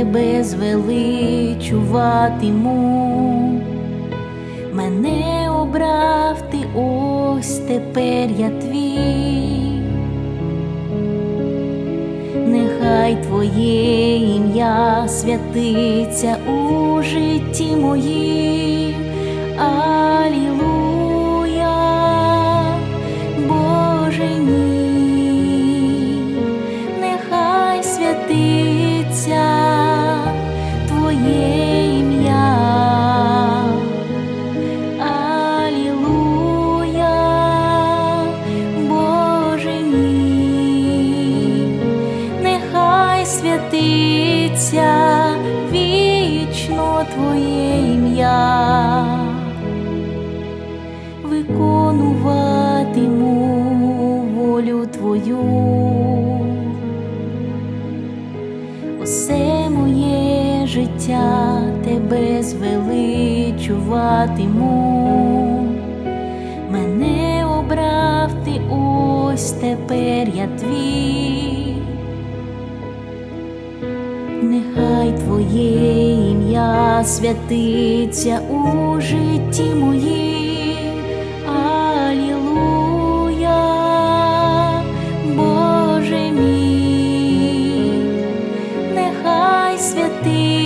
тебе звеличуватиму, мене обрав ти ось тепер я твій нехай Твоє ім'я святиться у житті моїм. Святиться вічно Твоє ім'я, виконуватиму волю Твою, усе моє життя тебе звеличуватиму, мене обрав ти ось тепер я твій хай Твоє ім'я святиться у житті моїм, Алілуя, Боже мій, нехай святиться.